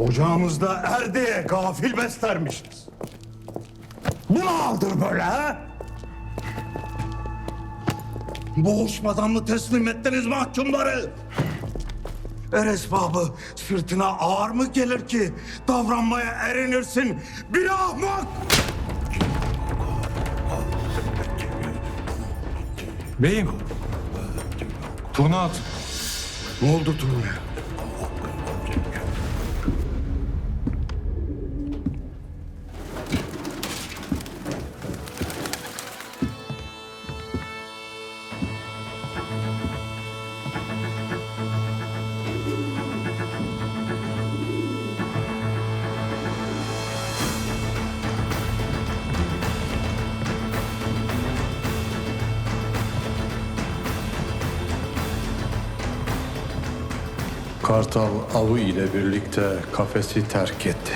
Ocağımızda Erde'ye gafil beslermişiz. Bu ne aldır böyle ha? Boğuşmadan mı teslim ettiniz mahkumları? Er esbabı sırtına ağır mı gelir ki davranmaya erinirsin bir ahmak? Beyim. Turna at. Ne oldu Turne? Kartal avı ile birlikte kafesi terk etti.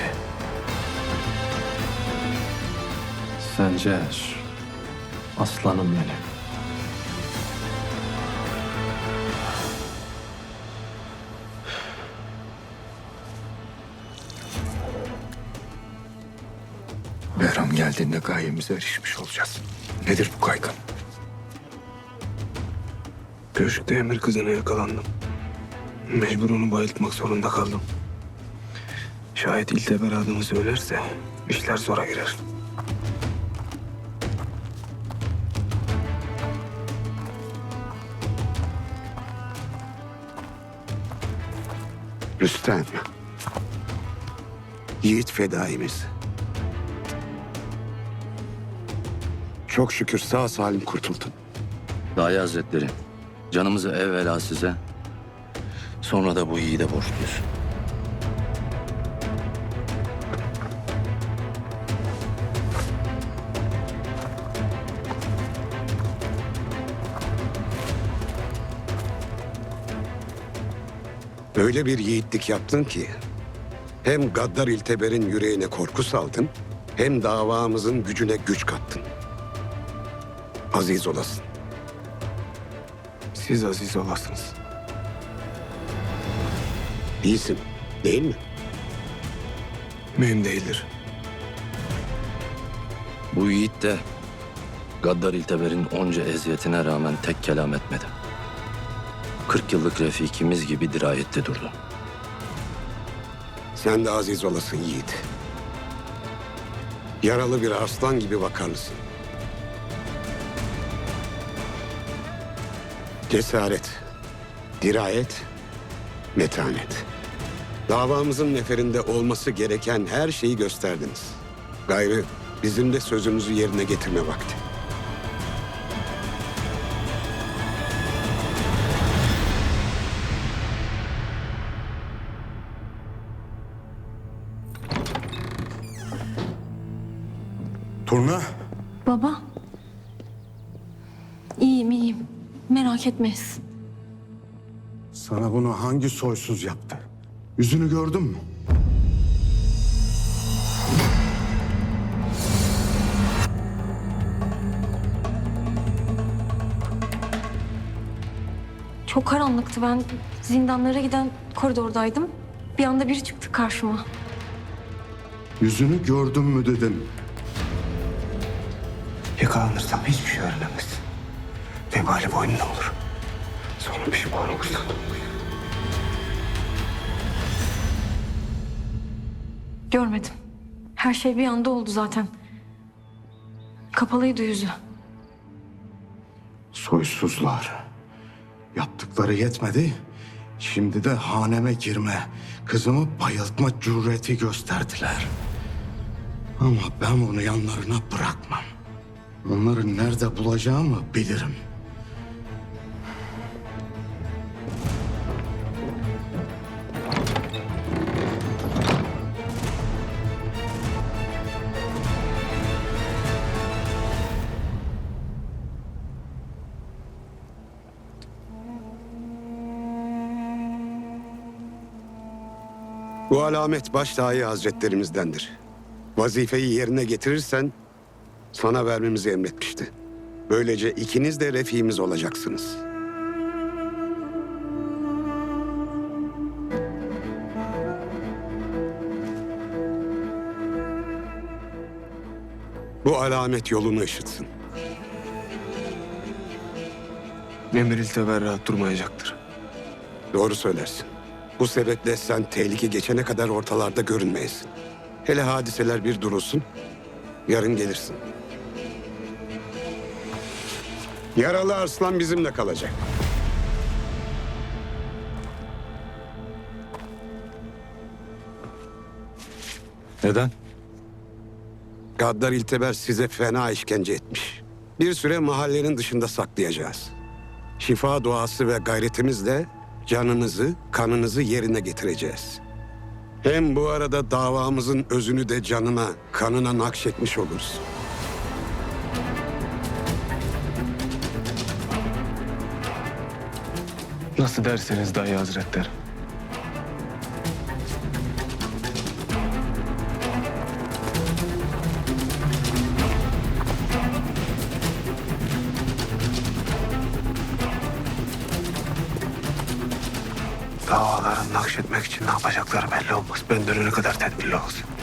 Sencer, aslanım benim. Behram geldiğinde gayemize erişmiş olacağız. Nedir bu kaygın? Köşkte emir kızına yakalandım. Mecbur onu bayıltmak zorunda kaldım. Şayet İlteber adımı söylerse işler zora girer. Rüstem. Yiğit fedaimiz. Çok şükür sağ salim kurtuldun. Dahi Hazretleri, canımızı evvela size, sonra da bu yiğide borçluyuz. Öyle bir yiğitlik yaptın ki hem Gaddar İlteber'in yüreğine korku saldın hem davamızın gücüne güç kattın. Aziz olasın. Siz aziz olasınız. İyisin değil mi? Mühim değildir. Bu yiğit de Gaddar İlteber'in onca eziyetine rağmen tek kelam etmedi. 40 yıllık refikimiz gibi dirayette durdu. Sen de aziz olasın yiğit. Yaralı bir arslan gibi vakarlısın. Cesaret, dirayet, metanet. Davamızın neferinde olması gereken her şeyi gösterdiniz. Gayrı bizim de sözümüzü yerine getirme vakti. Turna, Baba. İyiyim iyiyim. Merak etmeyiz. sana bunu hangi soysuz yaptı? Yüzünü gördün mü? Çok karanlıktı. Ben zindanlara giden koridordaydım. Bir anda biri çıktı karşıma. Yüzünü gördün mü dedim. Yakalanırsam hiçbir şey öğrenemezsin. Vebali boynuna olur. Sonra pişman olursan. Görmedim. Her şey bir anda oldu zaten. Kapalıydı yüzü. Soysuzlar. Yaptıkları yetmedi. Şimdi de haneme girme, kızımı bayıltma cüreti gösterdiler. Ama ben bunu yanlarına bırakmam. Onları nerede bulacağımı bilirim. Bu alamet baş dahi hazretlerimizdendir. Vazifeyi yerine getirirsen sana vermemizi emretmişti. Böylece ikiniz de refihimiz olacaksınız. Bu alamet yolunu ışıtsın. Nemiril teberrahat durmayacaktır. Doğru söylersin. Bu sebeple sen tehlike geçene kadar ortalarda görünmeyesin. Hele hadiseler bir durulsun, yarın gelirsin. Yaralı Arslan bizimle kalacak. Neden? Gaddar İlteber size fena işkence etmiş. Bir süre mahallenin dışında saklayacağız. Şifa duası ve gayretimizle canınızı, kanınızı yerine getireceğiz. Hem bu arada davamızın özünü de canına, kanına nakşetmiş oluruz. Nasıl derseniz dayı hazretler. Nakşetmek için ne yapacakları belli olmaz. Ben dönene kadar tedbirli olsun.